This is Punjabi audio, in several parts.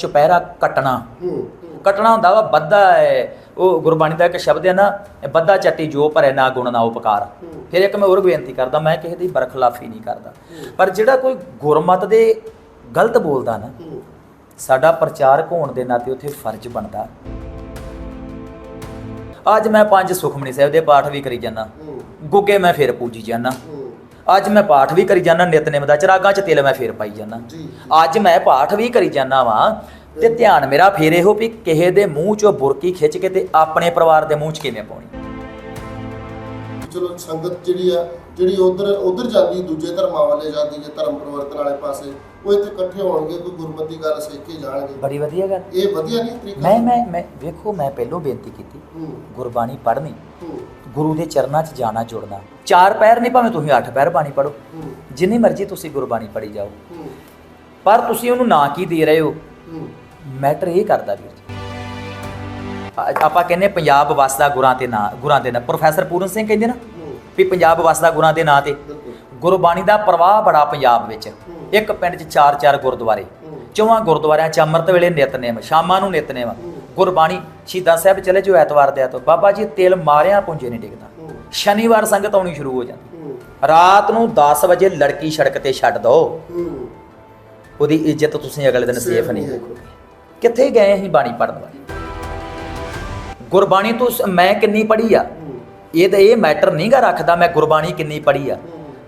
ਚੁਪਹਿਰਾ ਕੱਟਣਾ। ਕੱਟਣਾ ਹੁੰਦਾ ਵਾ ਬੱਧਾ ਹੈ ਉਹ ਗੁਰਬਾਣੀ ਦਾ ਇੱਕ ਸ਼ਬਦ ਹੈ ਨਾ ਬੱਧਾ ਚੱਟੀ ਜੋ ਭਰੇ ਨਾ ਗੁਣ ਨਾ ਉਪਕਾਰ। ਫਿਰ ਇੱਕ ਮੈਂ ਹੋਰ ਬੇਨਤੀ ਕਰਦਾ ਮੈਂ ਕਿਸੇ ਦੀ ਬਰਖਲਾਫੀ ਨਹੀਂ ਕਰਦਾ। ਪਰ ਜਿਹੜਾ ਕੋਈ ਗੁਰਮਤ ਦੇ ਗਲਤ ਬੋਲਦਾ ਨਾ ਸਾਡਾ ਪ੍ਰਚਾਰਕ ਹੋਣ ਦੇ ਨਾਤੇ ਉੱਥੇ ਫਰਜ਼ ਬਣਦਾ। ਅੱਜ ਮੈਂ ਪੰਜ ਸੁਖਮਨੀ ਸਾਹਿਬ ਦੇ ਪਾਠ ਵੀ ਕਰੀ ਜਾਂਦਾ। ਗੁੱਗੇ ਮੈਂ ਫੇਰ ਪੂਜੀ ਜਾਂਦਾ। ਅੱਜ ਮੈਂ ਪਾਠ ਵੀ ਕਰੀ ਜਾਂਦਾ ਨਿਤਨੇਮ ਦਾ ਚਰਾਗਾਂ ਚ ਤਿਲ ਮੈਂ ਫੇਰ ਪਾਈ ਜਾਂਦਾ। ਜੀ ਅੱਜ ਮੈਂ ਪਾਠ ਵੀ ਕਰੀ ਜਾਂਦਾ ਵਾਂ ਤੇ ਧਿਆਨ ਮੇਰਾ ਫੇਰ ਇਹੋ ਵੀ ਕਿਸੇ ਦੇ ਮੂੰਹ ਚੋਂ ਬੁਰਕੀ ਖਿੱਚ ਕੇ ਤੇ ਆਪਣੇ ਪਰਿਵਾਰ ਦੇ ਮੂੰਹ ਚ ਕਿਵੇਂ ਪਾਉਣੀ। ਚਲੋ ਸੰਗਤ ਜਿਹੜੀ ਆ ਜਿਹੜੀ ਉਧਰ ਉਧਰ ਜਾਂਦੀ ਦੂਜੇ ਧਰਮਾਂ ਵਾਲੇ ਜਾਂਦੀ ਹੈ ਧਰਮ ਪਰਿਵਰਤਨ ਵਾਲੇ ਪਾਸੇ ਉਹ ਇੱਥੇ ਇਕੱਠੇ ਹੋਣਗੇ ਕੋਈ ਗੁਰਮਤਿ ਗੱਲ ਸਿੱਖ ਕੇ ਜਾਣਗੇ। ਬੜੀ ਵਧੀਆ ਗੱਲ। ਇਹ ਵਧੀਆ ਨਹੀਂ ਤਰੀਕਾ। ਮੈਂ ਮੈਂ ਮੈਂ ਵੇਖੋ ਮੈਂ ਪਹਿਲੋਂ ਬੇਨਤੀ ਕੀਤੀ ਗੁਰਬਾਣੀ ਪੜ੍ਹਨੀ। ਗੁਰੂ ਦੇ ਚਰਨਾਂ 'ਚ ਜਾਣਾ ਜੁੜਨਾ। ਚਾਰ ਪੈਰ ਨਹੀਂ ਭਾਵੇਂ ਤੁਸੀਂ ਅੱਠ ਪੈਰ ਬਾਣੀ ਪੜੋ ਜਿੰਨੀ ਮਰਜ਼ੀ ਤੁਸੀਂ ਗੁਰਬਾਣੀ ਪੜੀ ਜਾਓ। ਪਰ ਤੁਸੀਂ ਉਹਨੂੰ ਨਾ ਕੀ ਦੇ ਰਹੇ ਹੋ? ਮੈਟਰ ਇਹ ਕਰਦਾ ਵੀਰ ਜੀ। ਆਪਾਂ ਕਹਿੰਦੇ ਪੰਜਾਬ ਵਸਦਾ ਗੁਰਾਂ ਤੇ ਨਾਂ, ਗੁਰਾਂ ਦੇ ਨਾਂ। ਪ੍ਰੋਫੈਸਰ ਪੂਰਨ ਸਿੰਘ ਕਹਿੰਦੇ ਨਾ ਵੀ ਪੰਜਾਬ ਵਸਦਾ ਗੁਰਾਂ ਦੇ ਨਾਂ ਤੇ। ਗੁਰਬਾਣੀ ਦਾ ਪ੍ਰਵਾਹ ਬੜਾ ਪੰਜਾਬ ਵਿੱਚ। ਇੱਕ ਪਿੰਡ 'ਚ ਚਾਰ ਚਾਰ ਗੁਰਦੁਆਰੇ। ਚੌਵਾਂ ਗੁਰਦੁਆਰਿਆਂ 'ਚ ਅੰਮ੍ਰਿਤ ਵੇਲੇ ਨਿਤਨੇਮ, ਸ਼ਾਮਾਂ ਨੂੰ ਨਿਤਨੇਮ। ਗੁਰਬਾਣੀ ਸ਼ਹੀਦਾਂ ਸਾਹਿਬ ਚਲੇ ਜੋ ਐਤਵਾਰ ਦੇ ਐਤਵਾਰ ਬਾਬਾ ਜੀ ਤਿਲ ਮਾਰਿਆ ਪੁੰਜੇ ਨਹੀਂ ਡਿੱਗਦਾ। ਸ਼ਨੀਵਾਰ ਸੰਗਤ ਆਉਣੀ ਸ਼ੁਰੂ ਹੋ ਜਾਂਦੀ। ਰਾਤ ਨੂੰ 10 ਵਜੇ ਲੜਕੀ ਸੜਕ ਤੇ ਛੱਡ ਦੋ। ਉਹਦੀ ਇੱਜ਼ਤ ਤੁਸੀਂ ਅਗਲੇ ਦਿਨ ਸੇਫ ਨਹੀਂ ਨਹੀਂ ਹੋਗੇ ਕਿੱਥੇ ਗਏ ਅਸੀਂ ਬਾਣੀ ਪੜਨ ਵਾਲੇ? ਗੁਰਬਾਣੀ ਤੋਂ ਮੈਂ ਕਿੰਨੀ ਪੜ੍ਹੀ ਆ? ਇਹ ਤਾਂ ਇਹ ਮੈਟਰ ਨਹੀਂਗਾ ਰੱਖਦਾ ਮੈਂ ਗੁਰਬਾਣੀ ਕਿੰਨੀ ਪੜ੍ਹੀ ਆ।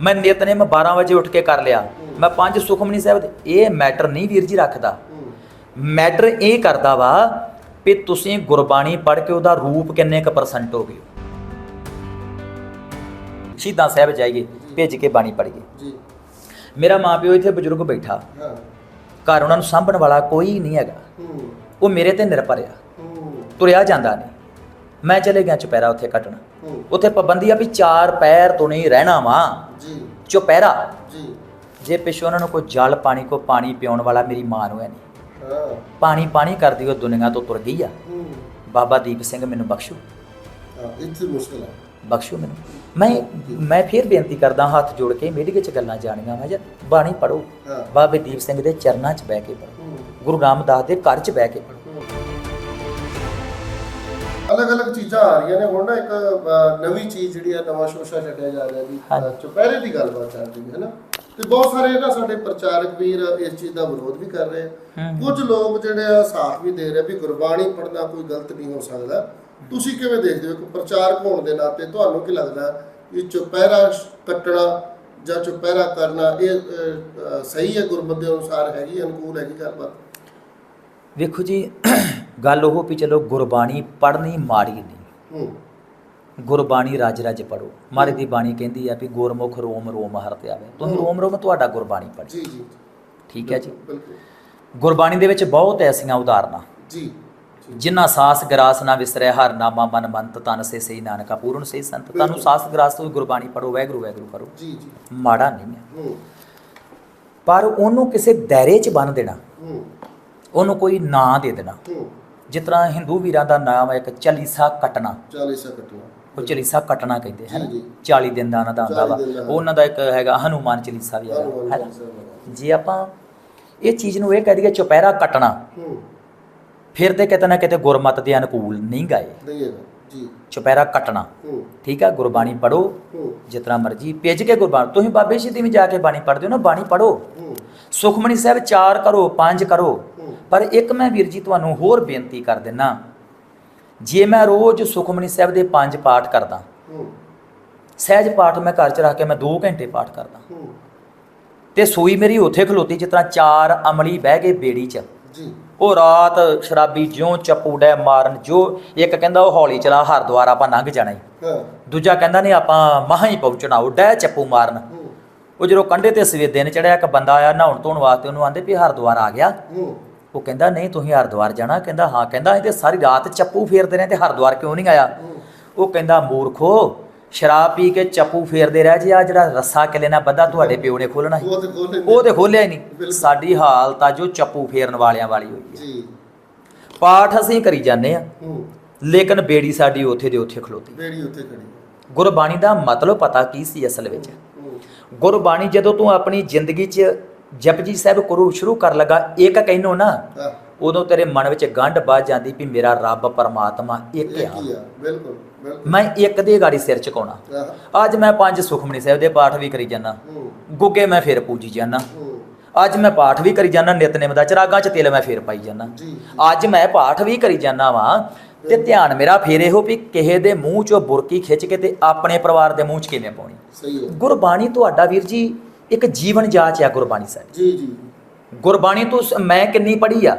ਮੈਂ ਨਿਤਨੇਮ 12 ਵਜੇ ਉੱਠ ਕੇ ਕਰ ਲਿਆ। ਮੈਂ ਪੰਜ ਸੁਖਮਨੀ ਸਾਹਿਬ ਇਹ ਮੈਟਰ ਨਹੀਂ ਵੀਰ ਜੀ ਰੱਖਦਾ। ਮੈਟਰ ਇਹ ਕਰਦਾ ਵਾ ਵੀ ਤੁਸੀਂ ਗੁਰਬਾਣੀ ਪੜ੍ਹ ਕੇ ਉਹਦਾ ਰੂਪ ਕਿੰਨੇ ਕੁ ਪਰਸੈਂਟ ਹੋ ਗਏ ਸ਼ਹੀਦਾਂ ਸਾਹਿਬ ਜਾਈਏ ਭੇਜ ਕੇ ਬਾਣੀ ਪੜ੍ਹੀਏ। ਜੀ। ਮੇਰਾ ਮਾਪਿਓ ਇੱਥੇ ਬਜ਼ੁਰਗ ਬੈਠਾ। ਹਾਂ। ਘਰ ਉਹਨਾਂ ਨੂੰ ਸਾਂਭਣ ਵਾਲਾ ਕੋਈ ਨਹੀਂ ਹੈਗਾ। ਉਹ ਮੇਰੇ ਤੇ ਨਿਰਭਰ ਆ। ਤੁਰਿਆ ਜਾਂਦਾ ਨਹੀਂ। ਮੈਂ ਚਲੇ ਗਿਆ ਚੁਪਹਿਰਾ ਉੱਥੇ ਕੱਟਣ। ਉੱਥੇ ਪਾਬੰਦੀ ਆ ਵੀ ਚਾਰ ਪੈਰ ਤੋਂ ਨਹੀਂ ਰਹਿਣਾ ਵਾ। ਜੀ। ਚੁਪਹਿਰਾ। ਜੀ। ਜੇ ਪਿੱਛੋਂ ਉਹਨਾਂ ਨੂੰ ਕੋਈ ਜਲ ਪਾਣੀ ਕੋ ਪਾਣੀ ਪਿਉਣ ਵਾਲਾ ਮੇਰੀ ਮਾਂ ਨੂੰ ਹੈ ਨਹੀਂ। ਪਾਣੀ ਪਾਣੀ ਕਰਦੀ ਉਹ ਦੁਨੀਆ ਤੋਂ ਤੁਰ ਗਈ ਆ। ਬਾਬਾ ਦੀਪ ਸਿੰਘ ਮੈਨੂੰ ਬਖਸ਼ੋ। ਇੱਥੇ ਮੁਸ਼ਕਲ ਹੈ ਬਖਸ਼ੋ ਮੈਨੂੰ। ਮੈਂ ਮੈਂ ਫਿਰ ਬੇਨਤੀ ਕਰਦਾ ਹੱਥ ਜੋੜ ਕੇ ਮੀਡੀਆ 'ਚ ਗੱਲਾਂ ਜਾਣੀਆਂ ਮੈਂ ਜਦ ਬਾਣੀ ਪੜੋ ਬਾਬੇ ਦੀਪ ਸਿੰਘ ਦੇ ਚਰਨਾਂ 'ਚ ਬਹਿ ਕੇ ਪੜੋ ਗੁਰੂ ਰਾਮਦਾਸ ਦੇ ਘਰ 'ਚ ਬਹਿ ਕੇ ਪੜੋ ਅਲੱਗ-ਅਲੱਗ ਚੀਜ਼ਾਂ ਆ ਰਹੀਆਂ ਨੇ। ਹੁਣ ਨਾ ਇੱਕ ਨਵੀਂ ਚੀਜ਼ ਜਿਹੜੀ ਆ ਨਵਾਂ ਸ਼ੋਸ਼ਾ ਛੱਡਿਆ ਜਾ ਰਿਹਾ ਜੀ। ਚੁਪਹਿਰੇ ਦੀ ਗੱਲਬਾਤ ਚੱਲ ਰਹੀ ਹੈ ਨਾ। ਤੇ ਬਹੁਤ ਸਾਰੇ ਨਾ ਸਾਡੇ ਪ੍ਰਚਾਰਕ ਵੀਰ ਇਸ ਚੀਜ਼ ਦਾ ਵਿਰੋਧ ਵੀ ਕਰ ਰਹੇ ਆ। ਕੁਝ ਲੋਕ ਜਿਹੜੇ ਆ ਸਾਥ ਵੀ ਦੇ ਰਹੇ ਵੀ ਗੁਰਬਾਣੀ ਪੜ੍ਹਨਾ ਕੋਈ ਗਲਤ ਨਹੀਂ ਹੋ ਸਕਦਾ। ਤੁਸੀਂ ਕਿਵੇਂ ਦੇਖਦੇ ਹੋ? ਕਿ ਪ੍ਰਚਾਰਕ ਹੋਣ ਦੇ ਨਾਤੇ ਤੁਹਾਨੂੰ ਕੀ ਲੱਗਦਾ ਕਿ ਚੁਪਹਿਰਾ ਕੱਟਣਾ ਜਾਂ ਚੁਪਹਿਰਾ ਕਰਨਾ ਇਹ ਸਹੀ ਹੈ ਗੁਰਮਤਿ ਦੇ ਅਨੁਸਾਰ ਹੈਗੀ ਅਨੁਕੂਲ ਹੈਗੀ ਗੱਲਬਾਤ? ਵੇਖੋ ਜੀ ਗੱਲ ਉਹ ਵੀ ਚਲੋ ਗੁਰਬਾਣੀ ਪੜ੍ਹਨੀ ਮਾੜੀ ਨਹੀਂ। ਹੂੰ। ਗੁਰਬਾਣੀ ਰਜ ਰਜ ਪੜੋ ਮਾਰੇ ਦੀ ਬਾਣੀ ਕਹਿੰਦੀ ਆ ਵੀ ਗੁਰਮੁਖ ਰੋਮ ਰੋਮ ਹਰਤੇ ਆਵੇ। ਤੁਸੀਂ ਰੋਮ ਰੋਮ ਤੁਹਾਡਾ ਗੁਰਬਾਣੀ ਪੜ੍ਹ। ਜੀ ਜੀ। ਠੀਕ ਹੈ ਜੀ? ਗੁਰਬਾਣੀ ਦੇ ਵਿੱਚ ਬਹੁਤ ਐਸੀਆਂ ਉਦਾਹਰਨਾਂ। ਜੀ ਜਿਨ੍ਹਾਂ ਸਾਸ ਗਰਾਸ ਨਾ ਵਿਸਰੈ ਹਰ ਨਾਮਾ ਮਨ ਮੰਤ ਤਨ ਸੇ ਸਹੀ ਨਾਨਕਾ ਪੂਰਨ ਸੇ ਸੰਤ। ਤੁਹਾਨੂੰ ਸਾਸ ਗਰਾਸ ਤੋਂ ਗੁਰਬਾਣੀ ਪੜੋ ਵੈਗਰੂ ਵੈਗਰੂ ਕਰੋ ਜੀ ਜੀ। ਮਾੜਾ ਨਹੀਂ ਹੈ। ਪਰ ਉਹਨੂੰ ਕਿਸੇ ਦਾਇਰੇ 'ਚ ਬੰਨ ਦੇਣਾ। ਉਹਨੂੰ ਕੋਈ ਨਾਂ ਦੇ ਦੇਣਾ। ਜਿਸ ਤਰ੍ਹਾਂ ਹਿੰਦੂ ਵੀਰਾਂ ਦਾ ਨਾਮ ਹੈ ਇੱਕ ਚਲੀਸਾ ਕੱਟਣਾ 40 ਸਕਟਣਾ ਉਹ ਚਲੀਸਾ ਕੱਟਣਾ ਕਹਿੰਦੇ ਹੈ ਨਾ ਜੀ, ਜੀ। 40 ਦਿਨ ਦਾ ਉਹਨਾਂ ਦਾ ਹੁੰਦਾ 40 ਵਾ। ਉਹਨਾਂ ਦਾ ਇੱਕ ਹੈਗਾ ਹਨੂਮਾਨ ਚਲੀਸਾ ਵੀ ਹੈਗਾ। ਹੈ? ਜੇ ਆਪਾਂ ਇਹ ਚੀਜ਼ ਨੂੰ ਇਹ ਕਹਿ ਦਈਏ ਚੁਪਹਿਰਾ ਕੱਟਣਾ ਹੂੰ। ਫਿਰ ਤੇ ਕਿਤੇ ਨਾ ਕਿਤੇ ਗੁਰਮਤ ਦੇ ਅਨੁਕੂਲ ਨਹੀਂ ਗਏ ਨਹੀਂ ਜੀ। ਚੁਪਹਿਰਾ ਕੱਟਣਾ। ਹੂੰ। ਠੀਕ ਆ? ਗੁਰਬਾਣੀ ਪੜੋ ਹੂੰ। ਜਿਤਨਾ ਮਰਜ਼ੀ ਭੇਜ ਕੇ ਗੁਰਬਾਣੀ ਤੁਸੀਂ ਬਾਬੇ ਸ਼ਹੀਦੀ ਵੀ ਜਾ ਕੇ ਬਾਣੀ ਪੜਦੇ ਹੋ ਨਾ ਬਾਣੀ ਪੜੋ ਹੂੰ। ਸੁਖਮਣੀ ਸਾਹਿਬ ਚਾਰ ਕਰੋ ਪੰਜ ਕਰੋ। ਹੂੰ। ਪਰ ਇੱਕ ਮੈਂ ਵੀਰ ਜੀ ਤੁਹਾਨੂੰ ਹੋਰ ਬੇਨਤੀ ਕਰ ਦਿੰਨਾ। ਜੇ ਮੈਂ ਰੋਜ਼ ਸੁਖਮਣੀ ਸਾਹਿਬ ਦੇ ਪੰਜ ਪਾਠ ਕਰਦਾ ਸਹਿਜ ਪਾਠ ਮੈਂ ਘਰ ਚ ਰੱਖ ਕੇ ਮੈਂ 2 ਘੰਟੇ ਪਾਠ ਕਰਦਾ। ਤੇ ਸੂਈ ਮੇਰੀ ਉੱਥੇ ਖਲੋਤੀ ਜਿਸ ਤਰ੍ਹਾਂ ਚਾਰ ਅਮਲੀ ਬਹਿ ਗਏ ਬੇੜੀ 'ਚ। ਜੀ। ਉਹ ਰਾਤ ਸ਼ਰਾਬੀ ਜਿਉਂ ਚੱਪੂ ਡੈ ਮਾਰਨ ਜੋ ਇੱਕ ਕਹਿੰਦਾ ਉਹ ਹੌਲੀ ਚਲਾ ਹਰਦੁਆਰ ਆਪਾਂ ਲੰਘ ਜਾਣਾ ਹਾਂ। ਦੂਜਾ ਕਹਿੰਦਾ ਨਹੀਂ ਆਪਾਂ ਮਹਾਂ ਹੀ ਪਹੁੰਚਣਾ ਉਹ ਡੈ ਚੱਪੂ ਮਾਰਨ। ਉਹ ਜਦੋਂ ਕੰਢੇ ਤੇ ਸਵੇਰ ਦਿਨ ਚੜਿਆ ਇੱਕ ਬੰਦਾ ਆਇਆ ਨਹਾਉਣ ਧੋਣ ਵਾਸਤੇ ਉਹਨੂੰ ਆਂਦੇ ਵੀ ਹਰਦੁਆਰ ਆ ਗਿਆ। ਉਹ ਕਹਿੰਦਾ ਨਹੀਂ ਤੁਸੀਂ ਹਰਦੁਆਰ ਜਾਣਾ। ਕਹਿੰਦਾ ਹਾਂ। ਕਹਿੰਦਾ ਅਸੀਂ ਤੇ ਸਾਰੀ ਰਾਤ ਚੱਪੂ ਫੇਰਦੇ ਰਹੇ ਤੇ ਹਰਦੁਆਰ ਕਿਉਂ ਨਹੀਂ ਆਇਆ? ਉਹ ਕਹਿੰਦਾ ਮੂਰਖੋ ਸ਼ਰਾਬ ਪੀ ਕੇ ਚੱਪੂ ਫੇਰਦੇ ਰਹਿ ਜੀ ਆ ਜਿਹੜਾ ਰੱਸਾ ਕਿਲੇ ਨਾਲ ਬੱਧਾ ਤੁਹਾਡੇ ਪਿਓ ਨੇ ਖੋਲਣਾ ਸੀ। ਉਹ ਤੇ ਖੋਲਿਆ ਹੀ ਨਹੀਂ। ਸਾਡੀ ਹਾਲਤ ਆ ਜੋ ਚੱਪੂ ਫੇਰਨ ਵਾਲਿਆਂ ਵਾਲੀ ਹੋਈ ਹੈ। ਜੀ। ਪਾਠ ਅਸੀਂ ਕਰੀ ਜਾਂਦੇ ਆ ਲੇਕਿਨ ਬੇੜੀ ਸਾਡੀ ਉੱਥੇ ਦੇ ਉੱਥੇ ਖਲੋਤੀ। ਬੇੜੀ ਉੱਥੇ ਖੜੀ। ਗੁਰਬਾਣੀ ਦਾ ਮਤਲਬ ਪਤਾ ਕੀ ਸੀ ਅਸਲ ਵਿੱਚ? ਗੁਰਬਾਣੀ ਜਦੋਂ ਤੂੰ ਆਪਣੀ ਜ਼ਿੰਦਗੀ 'ਚ ਜਪਜੀ ਸਾਹਿਬ ਕਰੂ ਸ਼ੁਰੂ ਕਰ ਲਗਾ ਇੱਕ ਕਹਿਨੋ ਨਾ ਉਦੋਂ ਤੇਰੇ ਮਨ ਵਿੱਚ ਗੰਢ ਵੱਜ ਜਾਂਦੀ ਵੀ ਮੇਰਾ ਰੱਬ ਪਰਮਾਤਮਾ ਇੱਕ ਆ। ਬਿਲਕੁਲ ਮੈਂ ਇੱਕ ਦੇ ਗਾੜੀ ਸਿਰ ਝੁਕਾਉਣਾ। ਆਹ, ਅੱਜ ਮੈਂ ਪੰਜ ਸੁਖਮਨੀ ਸਾਹਿਬ ਦੇ ਪਾਠ ਵੀ ਕਰੀ ਹੂੰ। ਗੁੱਗੇ ਮੈਂ ਫੇਰ ਪੂਜੀ ਹੂੰ। ਅੱਜ ਮੈਂ ਪਾਠ ਵੀ ਕਰੀ ਜਾਂਦਾ ਨਿਤਨੇਮ ਦਾ ਚਰਾਗਾਂ ਚ ਤੇਲ ਮੈਂ ਫੇਰ ਪਾਈ ਜਾਂਦਾ। ਅੱਜ ਮੈਂ ਪਾਠ ਵੀ ਕਰੀ ਜਾਂਦਾ ਵਾਂ ਤੇ ਧਿਆਨ ਮੇਰਾ ਫੇਰ ਇਹੋ ਵੀ ਕਿਸੇ ਦੇ ਮੂੰਹ ਚੋਂ ਬੁਰਕੀ ਖਿੱਚ ਕੇ ਤੇ ਆਪਣੇ ਪਰਿਵਾਰ ਦੇ ਮੂੰਹ ਚ ਕਿਵੇਂ ਪਾਉਣੀ। ਗੁਰਬਾਣੀ ਤੁਹਾਡਾ ਵੀਰ ਜੀ ਇੱਕ ਜੀਵਨ ਜਾਚ ਆ ਗੁਰਬਾਣੀ ਸਾਡੀ। ਜੀ ਜੀ। ਗੁਰਬਾਣੀ ਤੋਂ ਮੈਂ ਕਿੰਨੀ ਪੜ੍ਹੀ ਆ?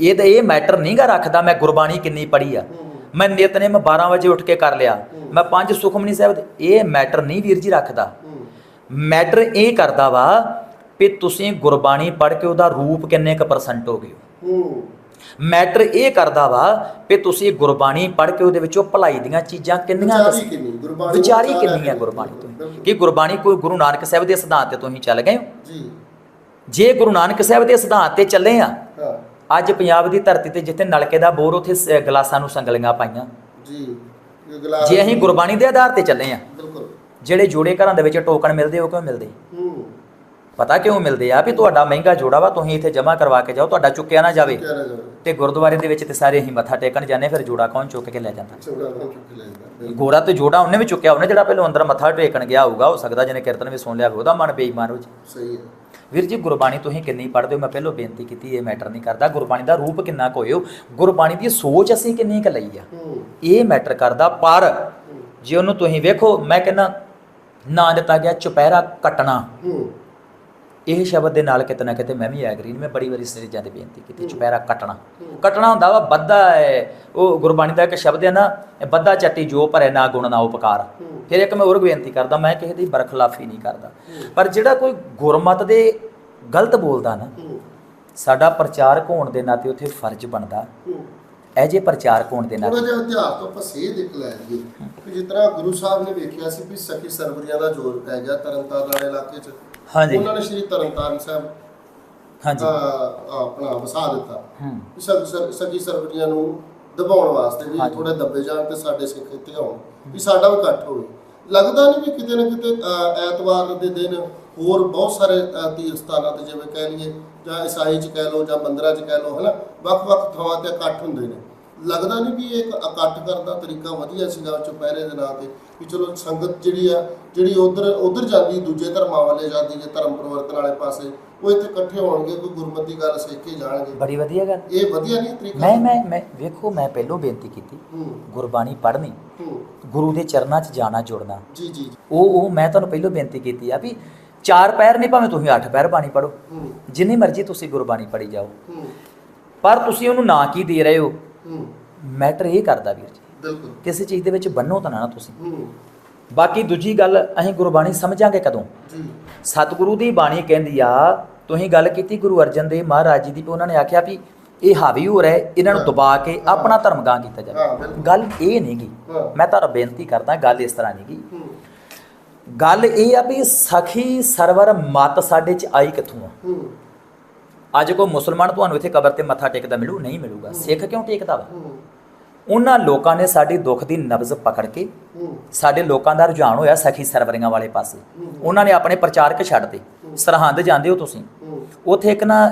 ਇਹ ਤਾਂ ਇਹ ਮੈਟਰ ਨਹੀਂਗਾ ਰੱਖਦਾ ਮੈਂ ਗੁਰਬਾਣੀ ਕਿੰਨੀ ਪੜ੍ਹੀ ਆ। ਮੈਂ ਨਿਤਨੇਮ 12 ਵਜੇ ਉੱਠ ਕੇ ਕਰ ਲਿਆ। ਮੈਂ ਪੰਜ ਸੁਖਮਨੀ ਸਾਹਿਬ ਦੇ- ਇਹ ਮੈਟਰ ਨਹੀਂ ਵੀਰ ਜੀ ਰੱਖਦਾ। ਮੈਟਰ ਇਹ ਕਰਦਾ ਵਾ ਵੀ ਤੁਸੀਂ ਗੁਰਬਾਣੀ ਪੜ੍ਹ ਕੇ ਉਹਦਾ ਰੂਪ ਕਿੰਨੇ ਕ ਪਰਸੈਂਟ ਹੋ ਗਏ ਹੂੰ। ਮੈਟਰ ਇਹ ਕਰਦਾ ਵਾ ਵੀ ਤੁਸੀਂ ਗੁਰਬਾਣੀ ਪੜ੍ਹ ਕੇ ਉਹਦੇ ਵਿੱਚੋਂ ਭਲਾਈ ਦੀਆਂ ਚੀਜ਼ਾਂ ਕਿੰਨੀਆਂ ਵਿਚਾਰੀ ਦੱਸ- ਕਿੰਨੀ? ਗੁਰਬਾਣੀ ਵਿਚਾਰੀ ਕਿੰਨੀ ਹੈ ਗੁਰਬਾਣੀ ਤੋਂ। ਕਿ ਗੁਰਬਾਣੀ ਕੋਈ ਗੁਰੂ ਨਾਨਕ ਸਾਹਿਬ ਦੇ ਸਿਧਾਂਤ ਤੇ ਤੁਸੀਂ ਚੱਲ ਗਏ ਹੋ? ਜੀ। ਜੇ ਗੁਰੂ ਨਾਨਕ ਸਾਹਿਬ ਦੇ ਸਿਧਾਂਤ ਤੇ ਚੱਲੇ ਆ ਅੱਜ ਪੰਜਾਬ ਦੀ ਧਰਤੀ ਤੇ ਜਿੱਥੇ ਨਲਕੇ ਦਾ ਬੋਰ ਉਥੇ ਗਲਾਸਾਂ ਨੂੰ ਸੰਗਲੀਆਂ ਪਾਈਆਂ। ਜੀ। ਜੇ ਅਸੀਂ ਗੁਰਬਾਣੀ ਦੇ ਆਧਾਰ ਤੇ ਚੱਲੇ ਆ ਬਿਲਕੁਲ। ਜਿਹੜੇ ਜੋੜੇ ਘਰਾਂ ਦੇ ਵਿੱਚ ਟੋਕਨ ਮਿਲਦੇ ਉਹ ਕਿਉਂ ਮਿਲਦੇ? ਪਤਾ ਕਿਉਂ ਮਿਲਦੇ ਆ ਵੀ ਤੁਹਾਡਾ ਮਹਿੰਗਾ ਜੋੜਾ ਵਾ ਤੁਸੀਂ ਇੱਥੇ ਜਮ੍ਹਾਂ ਕਰਵਾ ਕੇ ਜਾਓ ਤੁਹਾਡਾ ਚੁੱਕਿਆ ਨਾ ਜਾਵੇ। ਕਹਿ ਤੇ ਗੁਰਦੁਆਰੇ ਦੇ ਵਿੱਚ ਤੇ ਸਾਰੇ ਅਸੀਂ ਮੱਥਾ ਟੇਕਣ ਜਾਂਦੇ ਫਿਰ ਜੋੜਾ ਕੌਣ ਚੁੱਕ ਕੇ ਲੈ ਜਾਂਦਾ? ਚੌੜਾ ਚੁੱਕੇ ਗੋਰਾ ਤੇ ਜੋੜਾ ਉਹਨੇ ਵੀ ਚੁੱਕਿਆ ਉਹਨੇ ਜਿਹੜਾ ਪਹਿਲਾਂ ਅੰਦਰ ਮੱਥਾ ਟੇਕਣ ਗਿਆ ਹੋਊਗਾ ਹੋ ਸਕਦਾ ਜਿਹਨੇ ਕੀਰਤਨ ਵੀ ਸੁਣ ਲਿਆ ਹੋਵੇ ਉਹਦਾ ਮਨ ਬੇਈਮਾਨ ਹੋ ਜਾਏ ਸਹੀ ਹੈ। ਵੀਰ ਜੀ ਗੁਰਬਾਣੀ ਤੁਸੀਂ ਕਿੰਨੀ ਪੜ੍ਹਦੇ ਹੋ? ਮੈਂ ਪਹਿਲਾਂ ਬੇਨਤੀ ਕੀਤੀ ਇਹ ਮੈਟਰ ਨਹੀਂ ਕਰਦਾ। ਗੁਰਬਾਣੀ ਦਾ ਰੂਪ ਕਿੰਨਾ ਕੁ ਹੋਇਓ ਗੁਰਬਾਣੀ ਦੀ ਸੋਚ ਅਸੀਂ ਕਿੰਨੀ ਕੁ ਲਈ ਆ? ਹੂੰ। ਇਹ ਮੈਟਰ ਕਰਦਾ ਪਰ ਜੇ ਉਹਨੂੰ ਤੁਸੀਂ ਵੇਖੋ ਮੈਂ ਕਹਿੰਦਾ ਨਾਂ ਦਿੱਤਾ ਗਿਆ ਚੁਪਹਿਰਾ ਕੱਟਣਾ। ਹੂੰ। ਇਹ ਸ਼ਬਦ ਦੇ ਨਾਲ ਕਿਤੇ ਨਾ ਕਿਤੇ ਮੈਂ ਵੀ ਐਗਰੀ ਮੈਂ ਬੜੀ ਵਾਰੀ ਸਟੇਜਾਂ ਤੇ ਬੇਨਤੀ ਕੀਤੀ ਚੁਪਹਿਰਾ ਕੱਟਣਾ। ਕੱਟਣਾ ਹੁੰਦਾ ਵਾ ਬੱਦਾ ਹੈ ਉਹ ਗੁਰਬਾਣੀ ਦਾ ਇੱਕ ਸ਼ਬਦ ਹੈ ਨਾ ਇਹ ਬੱਦਾ ਚੱਟੀ ਜੋ ਭਰੇ ਨਾ ਗੁਣ ਨਾ ਉਪਕਾਰ। ਫਿਰ ਇੱਕ ਮੈਂ ਹੋਰ ਬੇਨਤੀ ਕਰਦਾ ਮੈਂ ਕਿਸੇ ਦੀ ਬਰਖਲਾਫੀ ਨਹੀਂ ਕਰਦਾ। ਪਰ ਜਿਹੜਾ ਕੋਈ ਗੁਰਮਤ ਦੇ ਗਲਤ ਬੋਲਦਾ ਨਾ ਸਾਡਾ ਪ੍ਰਚਾਰਕ ਹੋਣ ਦੇ ਨਾਤੇ ਉੱਥੇ ਫਰਜ਼ ਬਣਦਾ। ਹੂੰ ਇਹ ਜੇ ਪ੍ਰਚਾਰਕ ਹੋਣ ਦੇ ਨਾਤੇ ਜਿਹਾ ਇਤਿਹਾਸ ਤੋਂ ਆਪਾਂ ਸੇਧ ਇੱਕ ਲੈ ਲਈਏ ਕਿ ਜਿਸ ਤਰ੍ਹਾਂ ਗੁਰੂ ਸਾਹਿਬ ਨੇ ਵੇਖਿਆ ਸੀ ਵੀ ਸਖੀ ਸਰਵਰੀਆਂ ਦਾ ਜ਼ੋਰ ਪੈ ਗਿਆ ਤਰਨਤਾਰਨ ਵਾਲੇ ਇਲਾਕੇ 'ਚ। ਹਾਂਜੀ। ਉਹਨਾਂ ਨੇ ਸ਼੍ਰੀ ਤਰਨਤਾਰਨ ਸਾਹਿਬ ਹਾਂਜੀ। ਆਪਣਾ ਵਸਾ ਦਿੱਤਾ। ਹੂੰ। ਸਖੀ ਸਰ- ਸਖੀ ਸਰਵਰੀਆਂ ਨੂੰ ਦਬਾਉਣ ਵਾਸਤੇ ਵੀ। ਥੋੜੇ ਦੱਬੇ ਜਾਣ ਤੇ ਸਾਡੇ ਸਿੱਖ ਇੱਥੇ ਆਉਣ ਵੀ ਸਾਡਾ ਵੀ ਇਕੱਠ ਹੋਵੇ। ਲੱਗਦਾ ਨਹੀਂ ਵੀ ਕਿਤੇ ਨਾ ਕਿਤੇ ਐਤਵਾਰ ਦੇ ਦਿਨ ਹੋਰ ਬਹੁਤ ਸਾਰੇ ਤੀਰਥ ਸਥਾਨਾਂ ਤੇ ਜਿਵੇਂ ਕਹਿ ਲਈਏ ਜਾਂ ਈਸਾਈ ਚ ਕਹਿ ਲਓ ਜਾਂ ਮੰਦਰਾਂ ਚ ਕਹਿ ਲਓ ਹਨਾ? ਵੱਖ-ਵੱਖ ਥਾਵਾਂ ਤੇ ਇਕੱਠ ਹੁੰਦੇ ਨੇ। ਲੱਗਦਾ ਨਹੀਂ ਵੀ ਇਹ ਇੱਕ ਇਕੱਠ ਕਰਨ ਦਾ ਤਰੀਕਾ ਵਧੀਆ ਸੀਗਾ ਚੁਪਹਿਰੇ ਦੇ ਨਾਂ ਤੇ ਵੀ ਚਲੋ ਸੰਗਤ ਜਿਹੜੀ ਆ ਜਿਹੜੀ ਉਧਰ ਉਧਰ ਜਾਂਦੀ ਦੂਜੇ ਧਰਮਾਂ ਵਾਲੇ ਜਾਂਦੀ ਜੇ ਧਰਮ ਪਰਿਵਰਤਨ ਵਾਲੇ ਪਾਸੇ ਉਹ ਇੱਥੇ ਇਕੱਠੇ ਹੋਣਗੇ ਕੋਈ ਗੁਰਮਤਿ ਗੱਲ ਸਿੱਖ ਕੇ ਜਾਣਗੇ। ਬੜੀ ਵਧੀਆ ਗੱਲ। ਇਹ ਵਧੀਆ ਨਹੀਂ ਤਰੀਕਾ ਮੈਂ ਮੈਂ ਮੈਂ ਵੇਖੋ ਮੈਂ ਪਹਿਲੋਂ ਬੇਨਤੀ ਕੀਤੀ ਗੁਰਬਾਣੀ ਪੜ੍ਹਨੀ ਗੁਰੂ ਦੇ ਚਰਨਾਂ 'ਚ ਜਾਣਾ ਜੁੜਨਾ। ਜੀ ਜੀ। ਉਹ ਉਹ ਮੈਂ ਤੁਹਾਨੂੰ ਪਹਿਲਾਂ ਬੇਨਤੀ ਕੀਤੀ ਆ ਵੀ ਚਾਰ ਪੈਰ ਨਹੀਂ ਭਾਵੇਂ ਤੁਸੀਂ ਅੱਠ ਪੈਰ ਬਾਣੀ ਪੜੋ ਜਿੰਨੀ ਮਰਜ਼ੀ ਤੁਸੀਂ ਗੁਰਬਾਣੀ ਪੜੀ ਜਾਓ। ਪਰ ਤੁਸੀਂ ਉਹਨੂੰ ਨਾ ਕੀ ਦੇ ਰਹੇ ਹੋ? ਮੈਟਰ ਇਹ ਕਰਦਾ ਵੀਰ ਜੀ ਬਿਲਕੁਲ। ਕਿਸੇ ਚੀਜ਼ ਦੇ ਵਿੱਚ ਬੰਨੋ ਤਾਂ ਨਾ ਤੁਸੀਂ। ਬਾਕੀ ਦੂਜੀ ਗੱਲ ਅਸੀਂ ਗੁਰਬਾਣੀ ਸਮਝਾਂਗੇ ਕਦੋਂ? ਜੀ। ਸਤਿਗੁਰੂ ਦੀ ਬਾਣੀ ਕਹਿੰਦੀ ਆ ਤੁਸੀਂ ਗੱਲ ਕੀਤੀ ਗੁਰੂ ਅਰਜਨ ਦੇਵ ਮਹਾਰਾਜ ਜੀ ਦੀ ਉਹਨਾਂ ਨੇ ਆਖਿਆ ਵੀ ਇਹ ਹਾਵੀ ਹੋ ਰਿਹਾ ਹੈ, ਇਹਨਾਂ ਨੂੰ। ਦਬਾ ਕੇ ਆਪਣਾ ਧਰਮ ਗਾਂ ਕੀਤਾ ਜਾਵੇ। ਗੱਲ ਇਹ ਨਹੀਂਗੀ ਹਾਂ। ਮੈਂ ਤੁਹਾਨੂੰ ਬੇਨਤੀ ਕਰਦਾ ਗੱਲ ਇਸ ਤਰ੍ਹਾਂ ਨਹੀਂਗੀ ਹੂੰ। ਗੱਲ ਇਹ ਆ ਵੀ ਸਖੀ ਸਰਵਰ ਮਤ ਸਾਡੇ ਚ ਆਈ ਕਿੱਥੋਂ ਆ? ਅੱਜ ਕੋਈ ਮੁਸਲਮਾਨ ਤੁਹਾਨੂੰ ਇੱਥੇ ਕਬਰ ਤੇ ਮੱਥਾ ਟੇਕਦਾ ਮਿਲੂ? ਨਹੀਂ ਮਿਲੂਗਾ। ਸਿੱਖ ਕਿਉਂ ਟੇਕਦਾ ਵਾ? ਉਹਨਾਂ ਲੋਕਾਂ ਨੇ ਸਾਡੀ ਦੁੱਖ ਦੀ ਨਬਜ਼ ਪਕੜ ਕੇ ਸਾਡੇ ਲੋਕਾਂ ਦਾ ਰੁਝਾਨ ਹੋਇਆ ਸਖੀ ਸਰਵਰੀਆਂ ਵਾਲੇ ਪਾਸੇ। ਉਹਨਾਂ ਨੇ ਆਪਣੇ ਪ੍ਰਚਾਰਕ ਛੱਡਦੇ ਸਰਹੰਦ ਜਾਂਦੇ ਹੋ ਤੁਸੀਂ? ਉੱਥੇ ਇੱਕ ਨਾ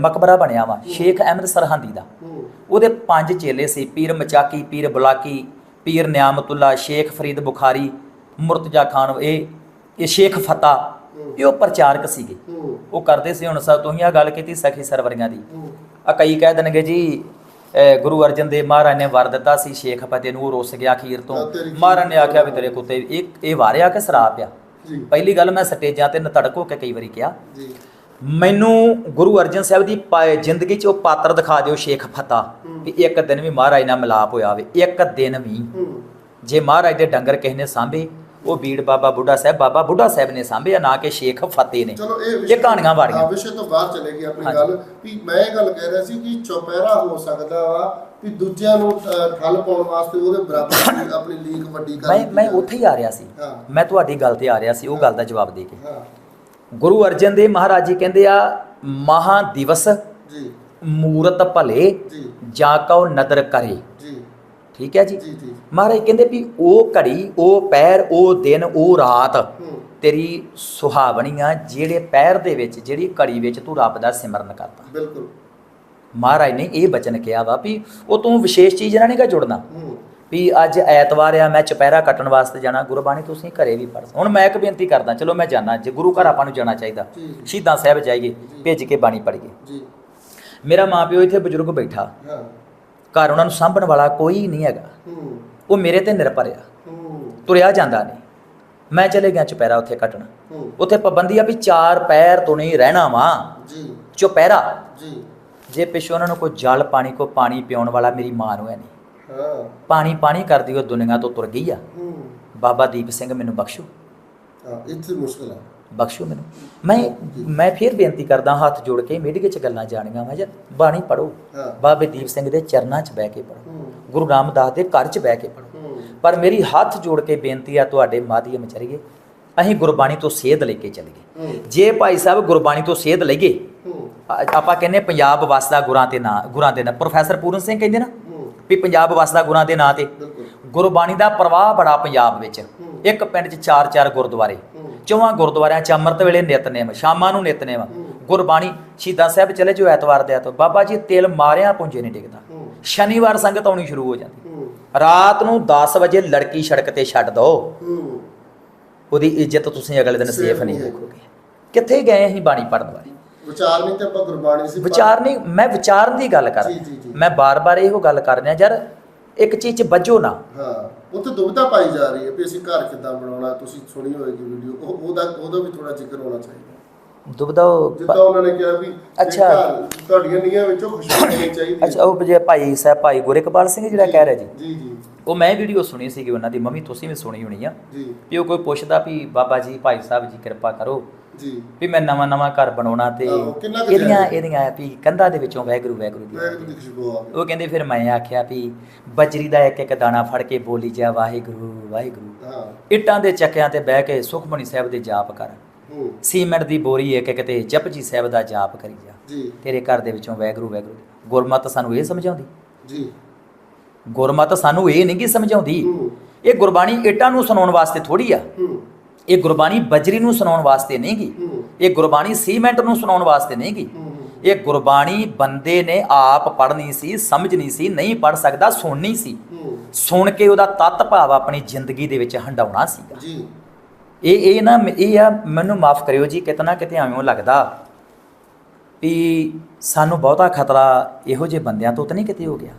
ਮਕਬਰਾ ਬਣਿਆ ਵਾ ਸ਼ੇਖ ਅਹਿਮਦ ਸਰਹੰਦੀ ਦਾ। ਉਹਦੇ ਪੰਜ ਚੇਲੇ ਸੀ ਪੀਰ ਮਚਾਕੀ ਪੀਰ ਬੁਲਾਕੀ ਪੀਰ ਨਿਆਮਤੁੱਲਾ ਸ਼ੇਖ ਫਰੀਦ ਬੁਖਾਰੀ ਮੁਰਤਜ਼ਾ ਖਾਨ ਇਹ ਇਹ ਸ਼ੇਖ ਫਤਾ ਇਹ ਉਹ ਪ੍ਰਚਾਰਕ ਸੀਗੇ। ਹੂੰ। ਉਹ ਕਰਦੇ ਸੀ ਹੁਣ ਸਭ ਤੁਸੀਂ ਆ ਗੱਲ ਕੀਤੀ ਸਖੀ ਸਰਵਰੀਆਂ ਦੀ। ਹੂੰ। ਆ ਕਈ ਕਹਿ ਦੇਣਗੇ ਜੀ ਗੁਰੂ ਅਰਜਨ ਦੇਵ ਮਹਾਰਾਜ ਨੇ ਵਰ ਦਿੱਤਾ ਸੀ ਸ਼ੇਖ ਫਤਿਹ ਨੂੰ ਰੁੱਸ ਗਿਆ ਅਖੀਰ ਤੋਂ। ਹਾਂ, ਮਹਾਰਾਜ ਨੇ ਆਖਿਆ ਵੀ ਤੇਰੇ ਕੁੱਤੇ ਇਹ ਇਹ ਵਾਰਿਆ ਕਿ ਸਰਾਪ ਆ? ਪਹਿਲੀ ਗੱਲ ਮੈਂ ਸਟੇਜਾਂ ਤੇ ਨਤੜਕ ਹੋ ਕੇ ਕਈ ਵਾਰੀ ਕਿਹਾ। ਮੈਨੂੰ ਗੁਰੂ ਅਰਜਨ ਸਾਹਿਬ ਦੀ ਜ਼ਿੰਦਗੀ 'ਚ ਉਹ ਪਾਤਰ ਦਿਖਾ ਦਿਓ ਸ਼ੇਖ ਫਤਾ ਵੀ ਇੱਕ ਦਿਨ ਵੀ ਮਹਾਰਾਜ ਨਾਲ ਮਿਲਾਪ ਹੋਇਆ ਹੋਵੇ ਇੱਕ ਦਿਨ ਵੀ। ਹੂੰ। ਜੇ ਮਹਾਰਾਜ ਦੇ ਡੰਗਰ ਕਿਸੇ ਨੇ ਸਾਂਭੇ ਉਹ ਬੀੜ ਬਾਬਾ ਬੁੱਢਾ ਸਾਹਿਬ ਬਾਬਾ ਬੁੱਢਾ ਸਾਹਿਬ ਨੇ ਸਾਂਭੇ ਆ ਨਾ ਕਿ ਸ਼ੇਖ ਫਤਿਹ ਨੇ। ਚਲੋ ਇਹ ਇਹ ਕਹਾਣੀਆਂ ਵਾੜੀਆਂ ਵਿਸ਼ੇ ਤੋਂ ਬਾਹਰ ਚਲੇ ਗਈ ਆਪਣੀ। ਗੱਲ। ਵੀ ਮੈਂ ਇਹ ਗੱਲ ਕਹਿ ਰਿਹਾ ਸੀ ਕਿ ਚੌਪਹਿਰਾ ਹੋ ਸਕਦਾ ਵਾ ਵੀ ਦੂਜਿਆਂ ਨੂੰ ਠੱਲ ਪਾਉਣ ਵਾਸਤੇ ਉਹਦੇ ਬਰਾਬਰ ਆਪਣੀ ਲੀਕ ਵੱਡੀ ਕਰ ਮੈਂ ਮੈਂ। ਉੱਥੇ ਹੀ ਆ ਰਿਹਾ ਸੀ। ਮੈਂ ਤੁਹਾਡੀ ਗੱਲ ਤੇ ਆ ਰਿਹਾ ਸੀ ਉਹ ਗੱਲ ਦਾ ਜਵਾਬ ਦੇ ਕੇ। ਗੁਰੂ ਅਰਜਨ ਦੇਵ ਮਹਾਰਾਜ ਜੀ ਕਹਿੰਦੇ ਆ ਮਹਾ ਦਿਵਸ ਜੀ। ਮੂਰਤ ਭਲੇ ਜੀ। ਜਾ ਕਉ ਨਦਰ ਕਰੇ। ਜੀ। ਠੀਕ ਹੈ ਜੀ? ਮਹਾਰਾਜ ਕਹਿੰਦੇ ਵੀ ਉਹ ਘੜੀ ਉਹ ਪੈਰ ਉਹ ਦਿਨ ਉਹ ਰਾਤ ਤੇਰੀ ਸੁਹਾਵਣੀ ਆ ਜਿਹੜੇ ਪੈਰ ਦੇ ਵਿੱਚ ਜਿਹੜੀ ਘੜੀ ਵਿੱਚ ਤੂੰ ਰੱਬ ਦਾ ਸਿਮਰਨ ਕਰਦਾ। ਬਿਲਕੁਲ। ਮਹਾਰਾਜ ਨੇ ਇਹ ਬਚਨ ਕਿਹਾ ਵਾ ਵੀ ਉਹ ਤੂੰ ਵਿਸ਼ੇਸ਼ ਚੀਜ਼ ਨਾਲ ਨਹੀਂਗਾ ਜੁੜਨਾ। ਹੂੰ। ਵੀ ਅੱਜ ਐਤਵਾਰ ਆ ਮੈਂ ਚੁਪਹਿਰਾ ਕੱਟਣ ਵਾਸਤੇ ਜਾਣਾ ਗੁਰਬਾਣੀ ਤੁਸੀਂ ਘਰੇ ਵੀ ਪੜ੍ਹ ਹੁਣ ਮੈਂ ਇੱਕ ਬੇਨਤੀ ਕਰਦਾ ਚਲੋ ਮੈਂ ਜਾਣਾ ਜੇ ਗੁਰੂ ਘਰ ਆਪਾਂ ਨੂੰ ਜਾਣਾ ਚਾਹੀਦਾ। ਸ਼ਹੀਦਾਂ ਸਾਹਿਬ ਜਾਈਏ ਭੇਜ ਕੇ ਬਾਣੀ ਪੜ੍ਹੀਏ। ਜੀ। ਮੇਰਾ ਮਾਪਿਓ ਇੱਥੇ ਬਜ਼ੁਰਗ ਬੈਠਾ। ਘਰ ਉਹਨਾਂ ਨੂੰ ਸਾਂਭਣ ਵਾਲਾ ਕੋਈ ਨਹੀਂ ਹੈਗਾ। ਉਹ ਮੇਰੇ ਤੇ ਨਿਰਭਰ ਆ। ਤੁਰਿਆ ਜਾਂਦਾ ਨਹੀਂ। ਮੈਂ ਚਲੇ ਗਿਆ ਚੁਪਹਿਰਾ ਉੱਥੇ ਕੱਟਣ। ਉੱਥੇ ਪਾਬੰਦੀ ਆ ਵੀ ਚਾਰ ਪੈਰ ਤੋਂ ਨਹੀਂ ਰਹਿਣਾ ਵਾ। ਜੀ। ਚੁਪਹਿਰਾ। ਜੀ। ਜੇ ਪਿੱਛੋਂ ਉਹਨਾਂ ਨੂੰ ਕੋਈ ਜਲ ਪਾਣੀ ਕੋ ਪਾਣੀ ਪਿਉਣ ਵਾਲਾ ਮੇਰੀ ਮਾਂ ਨੂੰ ਹੈ ਨਹੀਂ। ਹਾਂ। ਪਾਣੀ ਪਾਣੀ ਕਰਦੀ ਉਹ ਦੁਨੀਆ ਤੋਂ ਤੁਰ ਗਈ ਆ। ਬਾਬਾ ਦੀਪ ਸਿੰਘ ਮੈਨੂੰ ਬਖਸ਼ੋ। ਹਾਂ ਇੱਥੇ ਮੁਸ਼ਕਲ ਹੈ ਬਖਸ਼ੋ ਮੈਨੂੰ। ਮੈਂ ਮੈਂ ਫੇਰ ਬੇਨਤੀ ਕਰਦਾ ਹੱਥ ਜੋੜ ਕੇ ਮੀਡੀਆ 'ਚ ਗੱਲਾਂ ਜਾਣੀਆਂ ਵਾ ਯਾਰ ਬਾਣੀ ਪੜੋ ਬਾਬੇ ਦੀਪ ਸਿੰਘ ਦੇ ਚਰਨਾਂ 'ਚ ਬਹਿ ਕੇ ਪੜੋ ਗੁਰੂ ਰਾਮਦਾਸ ਦੇ ਘਰ 'ਚ ਬਹਿ ਕੇ ਪੜੋ ਪਰ ਮੇਰੀ ਹੱਥ ਜੋੜ ਕੇ ਬੇਨਤੀ ਆ ਤੁਹਾਡੇ ਮਾਧਿਅਮ ਚਰੀਏ ਅਸੀਂ ਗੁਰਬਾਣੀ ਤੋਂ ਸੇਧ ਲੈ ਕੇ ਚੱਲੀਏ। ਜੇ ਭਾਈ ਸਾਹਿਬ ਗੁਰਬਾਣੀ ਤੋਂ ਸੇਧ ਲਈਏ ਆਪਾਂ ਕਹਿੰਦੇ ਪੰਜਾਬ ਵਸਦਾ ਗੁਰਾਂ ਤੇ ਨਾਂ ਗੁਰਾਂ ਦੇ ਨਾਂ। ਪ੍ਰੋਫੈਸਰ ਪੂਰਨ ਸਿੰਘ ਕਹਿੰਦੇ ਨਾ ਵੀ ਪੰਜਾਬ ਵਸਦਾ ਗੁਰਾਂ ਦੇ ਨਾਂ ਤੇ। ਗੁਰਬਾਣੀ ਦਾ ਪ੍ਰਵਾਹ ਬੜਾ ਪੰਜਾਬ ਵਿੱਚ। ਇੱਕ ਪਿੰਡ 'ਚ ਚਾਰ ਚਾਰ ਗੁਰਦੁਆਰੇ ਚੌਵਾਂ ਗੁਰਦੁਆਰਿਆਂ 'ਚ ਅੰਮ੍ਰਿਤ ਵੇਲੇ ਨਿਤਨੇਮ ਸ਼ਾਮਾਂ ਨੂੰ ਨਿਤਨੇਮ। ਗੁਰਬਾਣੀ ਸ਼ਹੀਦਾਂ ਸਾਹਿਬ ਚਲੇ ਜੋ ਐਤਵਾਰ ਦੇ ਐਤਵਾਰ। ਬਾਬਾ ਜੀ ਤਿਲ ਮਾਰਿਆ ਪੁੰਜੇ ਨਹੀਂ ਡਿੱਗਦਾ। ਹੂੰ। ਸ਼ਨੀਵਾਰ ਸੰਗਤ ਆਉਣੀ ਸ਼ੁਰੂ ਹੋ ਜਾਂਦੀ। ਰਾਤ ਨੂੰ 10 ਵਜੇ ਲੜਕੀ ਸੜਕ ਤੇ ਛੱਡ ਦੋ। ਉਹਦੀ ਇੱਜ਼ਤ ਤੁਸੀਂ ਅਗਲੇ ਦਿਨ ਸੇਫ ਨਹੀਂ। ਦੇਖੋਗੇ ਕਿੱਥੇ ਗਏ ਅਸੀਂ ਬਾਣੀ ਪੜਨ ਵਾਲੇ? ਵਿਚਾਰ ਨਹੀਂ ਤੇ ਆਪਾਂ ਗੁਰਬਾਣੀ ਸੀ ਵਿਚਾਰ ਨਹੀਂ ਮੈਂ ਵਿਚਾਰਨ ਦੀ ਗੱਲ ਕਰ। ਮੈਂ ਬਾਰ-ਬਾਰ ਇਹੋ ਗੱਲ ਕਰ ਰਿਹਾ ਯਾਰ ਇੱਕ ਚੀਜ਼ 'ਚ ਵੱਜੋ ਨਾ। ਹਾਂ ਉੱਥੇ ਦੁਬਿਧਾ ਪਾਈ ਜਾ ਰਹੀ ਹੈ ਵੀ ਅਸੀਂ ਘਰ ਕਿੱਦਾਂ ਬਣਾਉਣਾ ਤੁਸੀਂ ਸੁਣੀ ਹੋਏਗੀ ਵੀਡੀਓ ਉਹ ਉਹਦਾ ਉਹਦਾ ਵੀ ਥੋੜਾ ਜ਼ਿਕਰ ਹੋਣਾ ਚਾਹੀਦਾ। ਉਹ ਜਿੱਦਾਂ ਉਹਨਾਂ ਨੇ ਕਿਹਾ ਵੀ ਅੱਛਾ। ਤੁਹਾਡੀਆਂ ਨੀਆਂ ਵਿੱਚੋਂ ਖੁਸ਼ਬੂ ਆਉਣੀ ਚਾਹੀਦੀ। ਅੱਛਾ ਉਹ ਜੇ ਭਾਈ ਸਾਹਿਬ ਭਾਈ ਗੁਰੇਕਪਾਲ ਸਿੰਘ ਜਿਹੜਾ ਕਹਿ ਰਿਹਾ ਜੀ। ਜੀ ਜੀ। ਉਹ ਮੈਂ ਵੀਡੀਓ ਸੁਣੀ ਸੀਗੀ ਉਹਨਾਂ ਦੀ ਮੰਮੀ ਤੁਸੀਂ ਵੀ ਸੁਣੀ ਹੋਣੀ ਆ। ਜੀ। ਵੀ ਉਹ ਕੋਈ ਪੁੱਛਦਾ ਵੀ ਬਾਬਾ ਜੀ ਭਾਈ ਸਾਹਿਬ ਜੀ ਕਿਰਪਾ ਕਰੋ। ਜੀ। ਵੀ ਮੈਂ ਨਵਾਂ ਨਵਾਂ ਘਰ ਬਣਾਉਣਾ ਤੇ ਇਹਦੀਆਂ? ਇਹਦੀਆਂ ਵੀ ਕੰਧਾਂ ਦੇ ਵਿੱਚੋਂ ਵੈਗਰੂ ਵੈਗਰੂ ਦੀ ਉਹ ਕਹਿੰਦੇ ਫਿਰ ਮੈਂ ਆਖਿਆ ਵੀ ਬਜਰੀ ਦਾ ਇੱਕ ਇੱਕ ਦਾਣਾ ਫੜ ਕੇ ਬੋਲੀ ਜਾ ਵਾਹਿਗੁਰੂ ਵਾਹਿਗੁਰੂ। ਇੱਟਾਂ ਦੇ ਚੱਕਿਆਂ ਤੇ ਬਹਿ ਕੇ ਸੁਖਮਣੀ ਸਾਹਿਬ ਦੇ ਜਾਪ ਕਰ। ਸੀਮੈਂਟ ਦੀ ਬੋਰੀ ਇੱਕ ਇੱਕ ਤੇ ਜਪਜੀ ਸਾਹਿਬ ਦਾ ਜਾਪ ਕਰੀ ਜਾ। ਜੀ। ਤੇਰੇ ਘਰ ਦੇ ਵਿੱਚੋਂ ਵੈਗਰੂ ਵੈਗਰੂ ਗੁਰਮਤ ਸਾਨੂੰ ਇਹ ਸਮਝਾਉਂਦੀ। ਜੀ। ਗੁਰਮਤ ਸਾਨੂੰ ਇਹ ਨਹੀਂ ਕਿ ਸਮਝਾਉਂਦੀ ਇਹ ਗੁਰਬਾਣੀ ਇੱਟਾਂ ਨੂੰ ਸੁਣਾਉਣ ਵਾਸਤੇ ਥੋੜੀ ਆ। ਇਹ ਗੁਰਬਾਣੀ ਬਜਰੀ ਨੂੰ ਸੁਣਾਉਣ ਵਾਸਤੇ ਨਹੀਂ ਗੀ ਹੂੰ। ਇਹ ਗੁਰਬਾਣੀ ਸੀਮੈਂਟ ਨੂੰ ਸੁਣਾਉਣ ਵਾਸਤੇ ਨਹੀਂ ਗੀ ਹੂੰ ਇਹ ਗੁਰਬਾਣੀ ਬੰਦੇ ਨੇ ਆਪ ਪੜ੍ਹਨੀ ਸੀ ਸਮਝਣੀ ਸੀ ਨਹੀਂ ਪੜ੍ਹ ਸਕਦਾ ਸੁਣਨੀ ਸੀ। ਸੁਣ ਕੇ ਉਹਦਾ ਤੱਤ ਭਾਵ ਆਪਣੀ ਜ਼ਿੰਦਗੀ ਦੇ ਵਿੱਚ ਹੰਡਾਉਣਾ ਸੀਗਾ। ਜੀ। ਇਹ ਇਹ ਨਾ ਇਹ ਆ ਮੈਨੂੰ ਮਾਫ ਕਰਿਓ ਜੀ ਕਿਤਨਾ ਕਿਤੇ ਐਵੇਂ ਲੱਗਦਾ ਵੀ ਸਾਨੂੰ ਬਹੁਤਾ ਖਤਰਾ ਇਹੋ ਜਿਹੇ ਬੰਦਿਆਂ ਤੋਂ ਤਾਂ ਨਹੀਂ ਕਿਤੇ ਹੋ ਗਿਆ।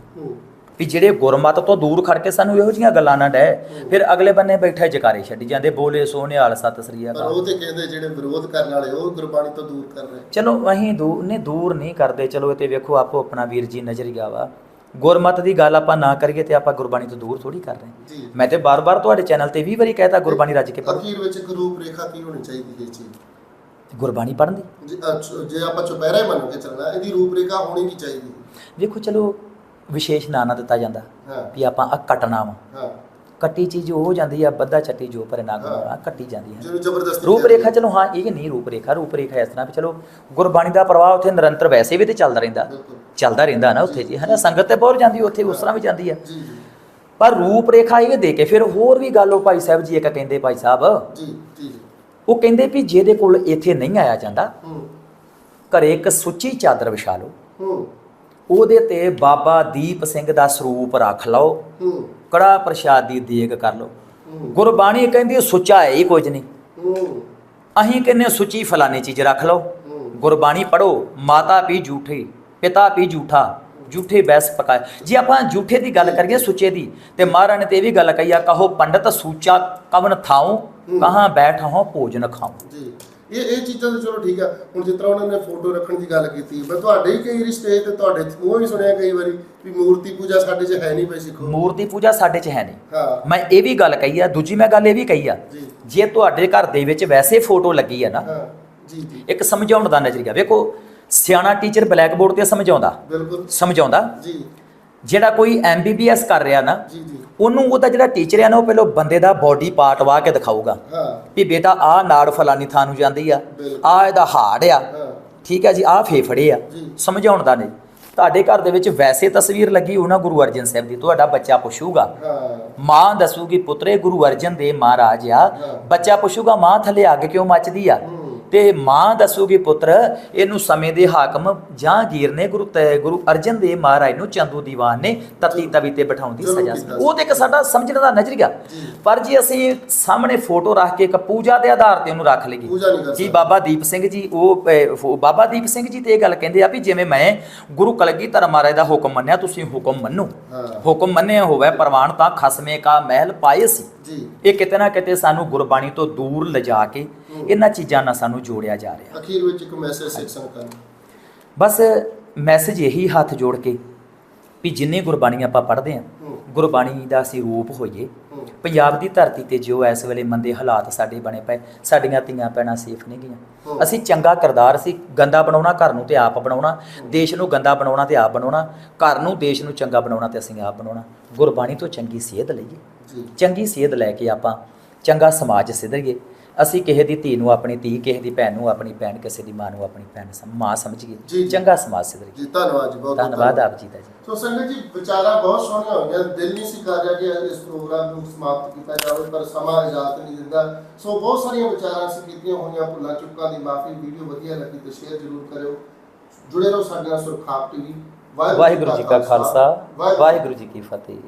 ਵੀ ਜਿਹੜੇ ਗੁਰਮਤ ਤੋਂ ਦੂਰ ਖੜ ਕੇ ਸਾਨੂੰ ਇਹੋ ਜਿਹੀਆਂ ਗੱਲਾਂ ਨਾ ਡੈ ਫਿਰ ਅਗਲੇ ਬੰਨੇ ਬੈਠੇ ਜਕਾਰੇ ਛੱਡੀ ਜਾਂਦੇ ਬੋਲੇ ਸੋਹਣਿਆਲ ਸਤਿ ਸ੍ਰੀ ਪਰ ਅਕਾਲ ਉਹ ਤੇ ਕਹਿੰਦੇ ਜਿਹੜੇ ਵਿਰੋਧ ਕਰਨ ਵਾਲੇ ਉਹ ਗੁਰਬਾਣੀ ਤੋਂ ਦੂਰ ਕਰ ਰਹੇ। ਚਲੋ ਅਸੀਂ ਦੂਰ ਨੇ ਦੂਰ ਨਹੀਂ ਕਰਦੇ ਚਲੋ ਇਹ ਤੇ ਵੇਖੋ ਆਪੋ ਆਪਣਾ ਵੀਰ ਜੀ ਨਜ਼ਰੀਆ ਵਾ ਗੁਰਮਤ ਦੀ ਗੱਲ ਆਪਾਂ ਨਾ ਕਰੀਏ ਤੇ ਆਪਾਂ ਗੁਰਬਾਣੀ ਤੋਂ ਦੂਰ ਥੋੜੀ ਕਰ ਰਹੇ ਮੈਂ ਤੇ ਬਾਰ-ਬਾਰ ਤੁਹਾਡੇ ਚੈਨਲ ਤੇ 20 ਵਾਰੀ ਕਹਿਤਾ ਗੁਰਬਾਣੀ ਰੱਜ ਕੇ ਪੜ੍ਹੋ। ਅਖੀਰ ਵਿੱਚ ਇੱਕ ਰੂਪ ਰੇਖਾ ਕੀ ਹੋਣੀ ਚਾਹੀਦੀ ਹੈ ਚੀਜ਼? ਗੁਰਬਾਣੀ ਦੀ? ਅੱਛ- ਜੇ ਆਪਾਂ ਚੁਪਹਿਰਾ ਹੀ ਮੰਨ ਕੇ ਚੱਲਣਾ ਇਹਦੀ ਰੂਪ ਰੇਖਾ ਹੋਣੀ ਕੀ ਚਾਹੀਦੀ? ਵੇਖੋ ਚਲੋ ਵਿਸ਼ੇਸ਼ ਨਾਂ ਨਾ ਦਿੱਤਾ ਜਾਂਦਾ ਵੀ ਆਪਾਂ ਆ ਕੱਟਣਾ ਵਾ। ਹਾਂ। ਕੱਟੀ ਚੀਜ਼ ਹੋ ਜਾਂਦੀ ਆ ਬੱਧਾ ਚੱਟੀ ਜੋ ਪਰੇ ਨਾ ਗੁਣਾ ਕੱਟੀ ਜਾਂਦੀ ਹੈ ਰੂਪ ਰੇਖਾ ਚਲੋ ਹਾਂ ਇਹ ਨਹੀਂ ਰੂਪ ਰੇਖਾ ਰੂਪ ਰੇਖਾ ਇਸ ਤਰ੍ਹਾਂ ਵੀ ਚਲੋ ਗੁਰਬਾਣੀ ਦਾ ਪ੍ਰਵਾਹ ਉੱਥੇ ਨਿਰੰਤਰ ਵੈਸੇ ਵੀ ਤੇ ਚੱਲਦਾ ਰਹਿੰਦਾ। ਚੱਲਦਾ ਰਹਿੰਦਾ ਨਾ ਉੱਥੇ ਜੀ ਹਨਾ? ਸੰਗਤ ਤੇ ਬਹੁਤ ਜਾਂਦੀ ਉੱਥੇ ਉਸ ਤਰ੍ਹਾਂ ਵੀ ਜਾਂਦੀ ਆ। ਪਰ ਰੂਪ ਰੇਖਾ ਇਹ ਦੇ ਕੇ ਫਿਰ ਹੋਰ ਵੀ ਗੱਲ ਉਹ ਭਾਈ ਸਾਹਿਬ ਜੀ ਇੱਕ ਕਹਿੰਦੇ ਭਾਈ ਸਾਹਿਬ। ਜੀ ਜੀ ਉਹ ਕਹਿੰਦੇ ਵੀ ਜਿਹਦੇ ਕੋਲ ਇੱਥੇ ਨਹੀਂ ਆਇਆ ਜਾਂਦਾ ਘਰੇ ਇੱਕ ਸੁੱਚੀ ਚਾਦਰ ਵਿਛਾ ਲਓ। ਉਹਦੇ ਤੇ ਬਾਬਾ ਦੀਪ ਸਿੰਘ ਦਾ ਸਰੂਪ ਰੱਖ ਲਓ। ਕੜਾ ਪ੍ਰਸ਼ਾਦ ਦੀ ਦੇਗ ਕਰ ਲਓ। ਗੁਰਬਾਣੀ ਕਹਿੰਦੀ ਸੁੱਚਾ ਹੈ ਹੀ ਕੁਝ ਨਹੀਂ। ਹੂੰ। ਅਸੀਂ ਕਹਿੰਦੇ ਹਾਂ ਸੁੱਚੀ ਫਲਾਨੀ ਚੀਜ਼ ਰੱਖ ਲਓ। ਗੁਰਬਾਣੀ ਪੜੋ ਮਾਤਾ ਪੀ ਝੂਠੇ ਪਿਤਾ ਪੀ ਝੂਠਾ ਝੂਠੇ ਬੈਸ ਪਕਾਏ। ਜੇ ਆਪਾਂ ਝੂਠੇ ਦੀ ਗੱਲ ਕਰੀਏ ਸੁੱਚੇ ਦੀ ਤੇ ਮਹਾਰਾਜ ਨੇ ਤੇ ਇਹ ਵੀ ਗੱਲ ਕਹੀ ਆ ਕਹੋ ਪੰਡਤ ਸੂਚਾ ਕਵਨ ਥਾਉ ਕਹਾਂ ਬੈਠ ਹੋ ਭੋਜਨ ਖਾਉ। ਜੀ। ਇਹ ਇਹ ਚੀਜ਼ਾਂ ਤਾਂ ਚਲੋ ਠੀਕ ਆ। ਹੁਣ ਜਿਸ ਤਰ੍ਹਾਂ ਉਹਨਾਂ ਨੇ ਫੋਟੋ ਰੱਖਣ ਦੀ ਗੱਲ ਕੀਤੀ ਮੈਂ ਤੁਹਾਡੇ ਹੀ ਕਈ ਰਿਸ਼ਤੇ ਤੇ ਤੁਹਾਡੇ ਮੂੰਹੋਂ ਵੀ ਸੁਣਿਆ ਕਈ ਵਾਰੀ ਵੀ ਮੂਰਤੀ ਪੂਜਾ ਸਾਡੇ 'ਚ ਹੈ ਨਹੀਂ ਪਈ ਸਿੱਖੋ। ਮੂਰਤੀ ਪੂਜਾ ਸਾਡੇ 'ਚ ਹੈ ਨਹੀਂ। ਹਾਂ। ਮੈਂ ਇਹ ਵੀ ਗੱਲ ਕਹੀ ਆ ਦੂਜੀ ਮੈਂ ਗੱਲ ਇਹ ਵੀ ਕਹੀ ਆ ਜੀ। ਜੇ ਤੁਹਾਡੇ ਘਰ ਦੇ ਵਿੱਚ ਵੈਸੇ ਫੋਟੋ ਲੱਗੀ ਆ ਨਾ ਹਾਂ। ਜੀ ਜੀ। ਇੱਕ ਸਮਝਾਉਣ ਦਾ ਨਜ਼ਰੀਆ ਵੇਖੋ ਸਿਆਣਾ ਟੀਚਰ ਬਲੈਕ ਬੋਰਡ ਤੇ ਸਮਝਾਉਂਦਾ। ਬਿਲਕੁਲ। ਸਮਝਾਉਂਦਾ? ਜੀ। ਜਿਹੜਾ ਕੋਈ ਐਮਬੀਬੀਐਸ ਕਰ ਰਿਹਾ ਨਾ ਜੀ ਜੀ। ਉਹਨੂੰ ਉਹਦਾ ਜਿਹੜਾ ਟੀਚਰ ਆ ਨਾ ਉਹ ਪਹਿਲਾਂ ਬੰਦੇ ਦਾ ਬਾਡੀ ਪਾਰਟ ਵਾ ਕੇ ਦਿਖਾਊਗਾ। ਹਾਂ। ਵੀ ਬੇਟਾ ਆਹ ਨਾੜ ਫਲਾਨੀ ਥਾਂ ਨੂੰ ਜਾਂਦੀ ਆ। ਆ ਇਹਦਾ ਹਾਰਟ ਆ ਠੀਕ ਹੈ ਜੀ ਆਹ ਫੇਫੜੇ ਆ। ਸਮਝਾਉਣ ਦਾ ਨਹੀਂ। ਤੁਹਾਡੇ ਘਰ ਦੇ ਵਿੱਚ ਵੈਸੇ ਤਸਵੀਰ ਲੱਗੀ ਹੋਣਾ ਗੁਰੂ ਅਰਜਨ ਸਾਹਿਬ ਦੀ ਤੁਹਾਡਾ ਬੱਚਾ ਪੁੱਛੂਗਾ। ਮਾਂ ਦੱਸੂਗੀ ਪੁੱਤਰੇ ਗੁਰੂ ਅਰਜਨ ਦੇਵ ਮਹਾਰਾਜ ਆ। ਬੱਚਾ ਪੁੱਛੂਗਾ ਮਾਂ ਥੱਲੇ ਅੱਗ ਕਿਉਂ ਮੱਚਦੀ ਆ? ਤੇ ਮਾਂ ਦੱਸੂਗੀ ਪੁੱਤਰ ਇਹਨੂੰ ਸਮੇਂ ਦੇ ਹਾਕਮ ਜਹਾਂਗੀਰ ਨੇ ਗੁਰੂ ਤੈ ਗੁਰੂ ਅਰਜਨ ਦੇਵ ਮਹਾਰਾਜ ਨੂੰ ਚੰਦੂ ਦੀਵਾਨ ਨੇ ਤਤੀ ਤਵੀ ਤੇ ਬਿਠਾਉਣ ਦੀ ਸਜ਼ਾ। ਉਹ ਤੇ ਇੱਕ ਸਾਡਾ ਸਮਝਣ ਦਾ ਨਜ਼ਰੀਆ। ਪਰ ਜੇ ਅਸੀਂ ਸਾਹਮਣੇ ਫੋਟੋ ਰੱਖ ਕੇ ਇੱਕ ਪੂਜਾ ਦੇ ਆਧਾਰ ਤੇ ਉਹਨੂੰ ਰੱਖ ਲਈਏ ਜੀ। ਬਾਬਾ ਦੀਪ ਸਿੰਘ ਜੀ ਉਹ ਬਾਬਾ ਦੀਪ ਸਿੰਘ ਜੀ ਤੇ ਇਹ ਗੱਲ ਕਹਿੰਦੇ ਆ ਵੀ ਜਿਵੇਂ ਮੈਂ ਗੁਰੂ ਕਲਗੀਧਰ ਮਹਾਰਾਜ ਦਾ ਹੁਕਮ ਮੰਨਿਆ ਤੁਸੀਂ ਹੁਕਮ ਮੰਨੋ। ਹੁਕਮ ਮੰਨਿਆ ਹੋਵੇ ਪ੍ਰਵਾਨ ਤਾਂ ਖਸਮੇ ਕਾ ਮਹਿਲ ਪਾਏ ਸੀ ਜੀ ਇਹ ਕਿਤੇ ਨਾ ਕਿਤੇ ਸਾਨੂੰ ਗੁਰਬਾਣੀ ਤੋਂ ਦੂਰ ਲਿਜਾ ਕੇ ਇਹਨਾਂ ਚੀਜ਼ਾਂ ਨਾਲ ਸਾਨੂੰ ਜੋੜਿਆ ਜਾ ਰਿਹਾ। ਅਖੀਰ ਵਿੱਚ ਇੱਕ ਮੈਸੇਜ ਸਿੱਖ ਸੰਗਤਾਂ ਨੂੰ ਬਸ ਮੈਸੇਜ ਇਹੀ ਹੱਥ ਜੋੜ ਕੇ ਵੀ ਜਿੰਨੇ ਗੁਰਬਾਣੀ ਆਪਾਂ ਪੜ੍ਹਦੇ ਹੂੰ। ਗੁਰਬਾਣੀ ਦਾ ਅਸੀਂ ਰੂਪ ਹੋਈਏ। ਪੰਜਾਬ ਦੀ ਧਰਤੀ ਤੇ ਜੋ ਇਸ ਵੇਲੇ ਮੰਦੇ ਹਾਲਾਤ ਸਾਡੇ ਬਣੇ ਪਏ ਸਾਡੀਆਂ ਧੀਆਂ ਪੈਣਾ ਸੇਫ ਨਹੀਂ ਗਈਆਂ। ਅਸੀਂ ਚੰਗਾ ਕਰਦਾਰ ਅਸੀਂ ਗੰਦਾ ਬਣਾਉਣਾ ਘਰ ਨੂੰ ਤੇ ਆਪ ਬਣਾਉਣਾ ਦੇਸ਼ ਨੂੰ ਗੰਦਾ ਬਣਾਉਣਾ ਤੇ ਆਪ ਬਣਾਉਣਾ ਘਰ ਨੂੰ ਦੇਸ਼ ਨੂੰ ਚੰਗਾ ਬਣਾਉਣਾ ਤੇ ਅਸੀਂ ਆਪ ਬਣਾਉਣਾ। ਗੁਰਬਾਣੀ ਤੋਂ ਚੰਗੀ ਸੇਧ ਲਈਏ। ਚੰਗੀ ਸੇਧ ਲੈ ਕੇ ਆਪਾਂ ਚੰਗਾ ਸਮਾਜ ਸਿਧਰੀਏ। ਅਸੀਂ ਕਿਸੇ ਦੀ ਧੀ ਨੂੰ ਆਪਣੀ ਧੀ ਕਿਸੇ ਦੀ ਭੈਣ ਨੂੰ ਆਪਣੀ ਭੈਣ ਕਿਸੇ ਦੀ ਮਾਂ ਨੂੰ ਆਪਣੀ ਭੈਣ ਮਾਂ ਸਮਝੀਏ। ਚੰਗਾ ਸਮਾਜ ਸਿਧਰੀਏ ਜੀ। ਧੰਨਵਾਦ ਜੀ ਬਹੁਤ ਧੰਨਵਾਦ ਆਪ ਜੀ ਦਾ ਜੀ। ਸੋ ਸੰਗਤ ਜੀ ਵਿਚਾਰਾਂ ਬਹੁਤ ਸੋਹਣੀਆਂ ਹੋਈਆਂ। ਦਿਲ ਨਹੀਂ ਸੀ ਕਰ ਰਿਹਾ ਕਿ ਇਸ ਪ੍ਰੋਗਰਾਮ ਨੂੰ ਸਮਾਪਤ ਕੀਤਾ ਜਾਵੇ ਪਰ ਸਮਾਂ ਇਜਾਜ਼ਤ ਨਹੀਂ ਦਿੰਦਾ। ਸੋ ਬਹੁਤ ਸਾਰੀਆਂ ਵਿਚਾਰਾਂ ਅਸੀਂ ਕੀਤੀਆਂ ਹੋਈਆਂ ਭੁੱਲਾਂ ਚੁੱਕਾਂ ਦੀ ਮਾਫੀ ਵੀਡੀਓ ਵਧੀਆ ਲੱਗੀ ਤੇ ਸ਼ੇਅਰ ਜ਼ਰੂਰ ਕਰਿਓ। ਜੁੜੇ ਰਹੋ ਸਾਡੇ ਨਾਲ ਸੁਰਖਾਪ ਟੀਵੀ। ਵਾਹਿਗੁਰੂ ਜੀ ਕਾ ਖਾਲਸਾ। ਵਾਹਿਗੁਰੂ ਜੀ ਕੀ ਫਤਿਹ।